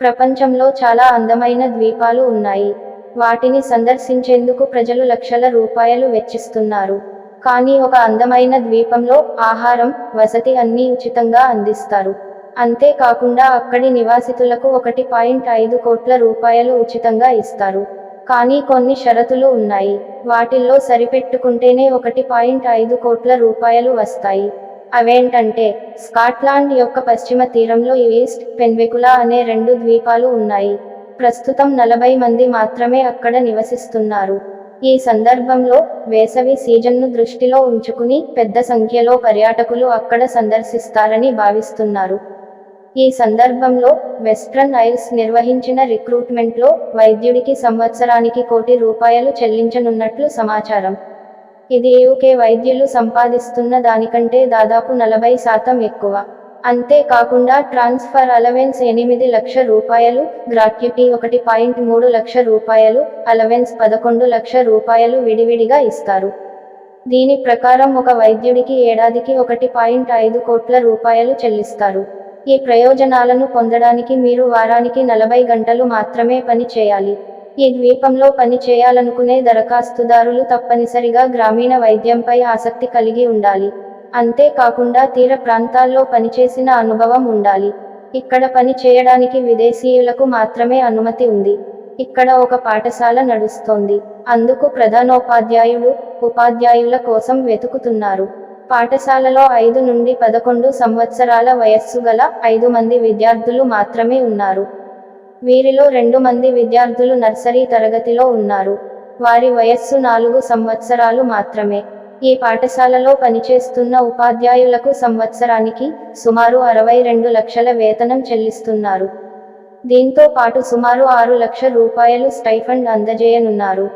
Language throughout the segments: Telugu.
ప్రపంచంలో చాలా అందమైన ద్వీపాలు ఉన్నాయి. వాటిని సందర్శించేందుకు ప్రజలు లక్షల రూపాయలు వెచ్చిస్తున్నారు. కానీ ఒక అందమైన ద్వీపంలో ఆహారం వసతి అన్నీ ఉచితంగా అందిస్తారు. అంతేకాకుండా అక్కడి నివాసితులకు ఒకటి పాయింట్ ఐదు కోట్ల రూపాయలు ఉచితంగా ఇస్తారు. కానీ కొన్ని షరతులు ఉన్నాయి. వాటిల్లో సరిపెట్టుకుంటేనే ఒకటి పాయింట్ ఐదు కోట్ల రూపాయలు వస్తాయి. అవేంటంటే స్కాట్లాండ్ యొక్క పశ్చిమ తీరంలో ఈస్ట్ పెన్వెకులా అనే రెండు ద్వీపాలు ఉన్నాయి. ప్రస్తుతం నలభై మంది మాత్రమే అక్కడ నివసిస్తున్నారు. ఈ సందర్భంలో వేసవి సీజన్ను దృష్టిలో ఉంచుకుని పెద్ద సంఖ్యలో పర్యాటకులు అక్కడ సందర్శిస్తారని భావిస్తున్నారు. ఈ సందర్భంలో వెస్ట్రన్ ఐల్స్ నిర్వహించిన రిక్రూట్మెంట్లో వైద్యుడికి సంవత్సరానికి కోటి రూపాయలు చెల్లించనున్నట్లు సమాచారం. ఇది యూకే వైద్యులు సంపాదిస్తున్న దానికంటే దాదాపు నలభై శాతం ఎక్కువ. అంతేకాకుండా ట్రాన్స్ఫర్ అలవెన్స్ ఎనిమిది లక్ష రూపాయలు గ్రాట్యుటీ ఒకటి పాయింట్ మూడు లక్ష రూపాయలు అలవెన్స్ పదకొండు లక్ష రూపాయలు విడివిడిగా ఇస్తారు. దీని ప్రకారం ఒక వైద్యుడికి ఏడాదికి ఒకటి పాయింట్ ఐదు కోట్ల రూపాయలు చెల్లిస్తారు. ఈ ప్రయోజనాలను పొందడానికి మీరు వారానికి నలభై గంటలు మాత్రమే పని చేయాలి. ఈ ద్వీపంలో పని చేయాలనుకునే దరఖాస్తుదారులు తప్పనిసరిగా గ్రామీణ వైద్యంపై ఆసక్తి కలిగి ఉండాలి. అంతేకాకుండా తీర ప్రాంతాల్లో పనిచేసిన అనుభవం ఉండాలి. ఇక్కడ పని చేయడానికి విదేశీయులకు మాత్రమే అనుమతి ఉంది. ఇక్కడ ఒక పాఠశాల నడుస్తోంది. అందుకు ప్రధానోపాధ్యాయుడు ఉపాధ్యాయుల కోసం వెతుకుతున్నారు. పాఠశాలలో ఐదు నుండి పదకొండు సంవత్సరాల వయస్సు గల ఐదు మంది విద్యార్థులు మాత్రమే ఉన్నారు. వీరిలో రెండు మంది విద్యార్థులు నర్సరీ తరగతిలో ఉన్నారు. వారి వయస్సు నాలుగు సంవత్సరాలు మాత్రమే. ఈ పాఠశాలలో పనిచేస్తున్న ఉపాధ్యాయులకు సంవత్సరానికి సుమారు అరవై రెండు లక్షల వేతనం చెల్లిస్తున్నారు. దీంతో పాటు సుమారు ఆరు లక్ష రూపాయలు స్టైఫండ్ అందజేయనున్నారు.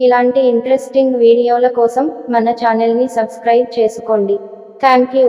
ఇలాంటి ఇంట్రెస్టింగ్ వీడియోల కోసం మన ఛానల్ని సబ్స్క్రైబ్ చేసుకోండి. Thank you